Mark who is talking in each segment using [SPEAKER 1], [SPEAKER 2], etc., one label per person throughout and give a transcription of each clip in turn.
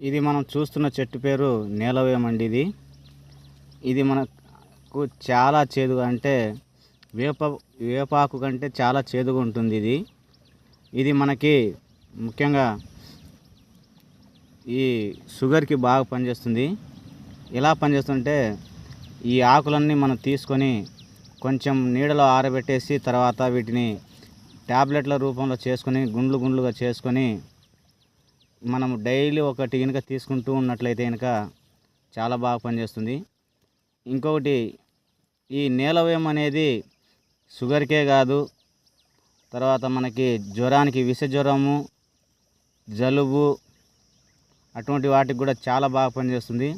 [SPEAKER 1] ఇది మనం చూస్తున్న చెట్టు పేరు నీలవేమండి ఇది. ఇది మనకు చాలా చేదుగా అంటే వేప వేపాకు కంటే చాలా చేదుగా ఉంటుంది ఇది. ఇది మనకి ముఖ్యంగా ఈ షుగర్కి బాగా పనిచేస్తుంది. ఎలా పనిచేస్తుంటే ఈ ఆకులన్నీ మనం తీసుకొని కొంచెం నీడలో ఆరబెట్టేసి తర్వాత వీటిని ట్యాబ్లెట్ల రూపంలో చేసుకొని గుండ్లు గుండ్లుగా చేసుకొని మనం డైలీ ఒకటి కనుక తీసుకుంటూ ఉన్నట్లయితే కనుక చాలా బాగా పనిచేస్తుంది. ఇంకొకటి ఈ నీలవేం అనేది షుగర్కే కాదు. తర్వాత మనకి జ్వరానికి విష జ్వరము జలుబు అటువంటి వాటికి కూడా చాలా బాగా పనిచేస్తుంది.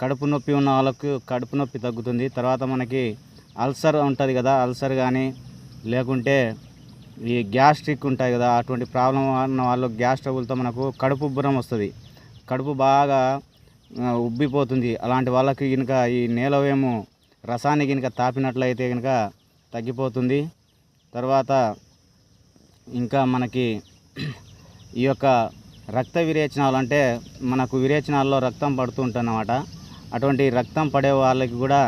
[SPEAKER 1] కడుపు నొప్పి ఉన్న వాళ్ళకు కడుపు నొప్పి తగ్గుతుంది. తర్వాత మనకి అల్సర్ ఉంటుంది కదా అల్సర్ కానీ లేకుంటే ఈ గ్యాస్ట్రిక్ ఉంటాయి కదా అటువంటి ప్రాబ్లం ఉన్న వాళ్ళు గ్యాస్ ట్రబుల్తో మనకు కడుపు ఉబ్బరం వస్తుంది. కడుపు బాగా ఉబ్బిపోతుంది. అలాంటి వాళ్ళకి కనుక ఈ నేలవేము రసాన్ని కనుక తాపినట్లయితే కనుక తగ్గిపోతుంది. తర్వాత ఇంకా మనకి ఈ యొక్క రక్త విరేచనాలు అంటే మనకు విరేచనాల్లో రక్తం పడుతూ ఉంటుందన్నమాట. అటువంటి రక్తం పడే వాళ్ళకి కూడా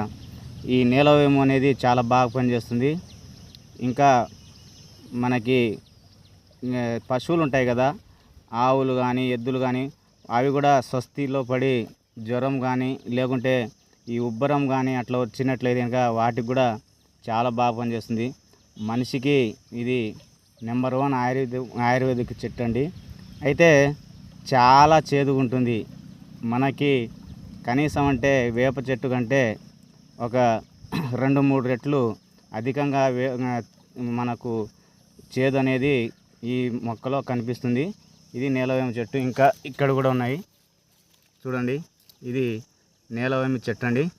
[SPEAKER 1] ఈ నేలవేము అనేది చాలా బాగా పనిచేస్తుంది. ఇంకా మనకి పశువులు ఉంటాయి కదా ఆవులు కానీ ఎద్దులు కానీ అవి కూడా స్వస్తిలో పడి జ్వరం కానీ లేకుంటే ఈ ఉబ్బరం కానీ అట్లా వచ్చినట్లయితే కనుక వాటికి కూడా చాలా బాగా పనిచేస్తుంది. మనిషికి ఇది నెంబర్ వన్ ఆయుర్వేద ఆయుర్వేదిక్ చెట్టు అండి. అయితే చాలా చేదుగా ఉంటుంది. మనకి కనీసం అంటే వేప చెట్టు కంటే ఒక రెండు మూడు రెట్లు అధికంగా వే మనకు చేదు అనేది ఈ మొక్కలో కనిపిస్తుంది. ఇది నీలవేమ చెట్టు. ఇంకా ఇక్కడ కూడా ఉన్నాయి. చూడండి. ఇది నేలవేమి చెట్టు అండి.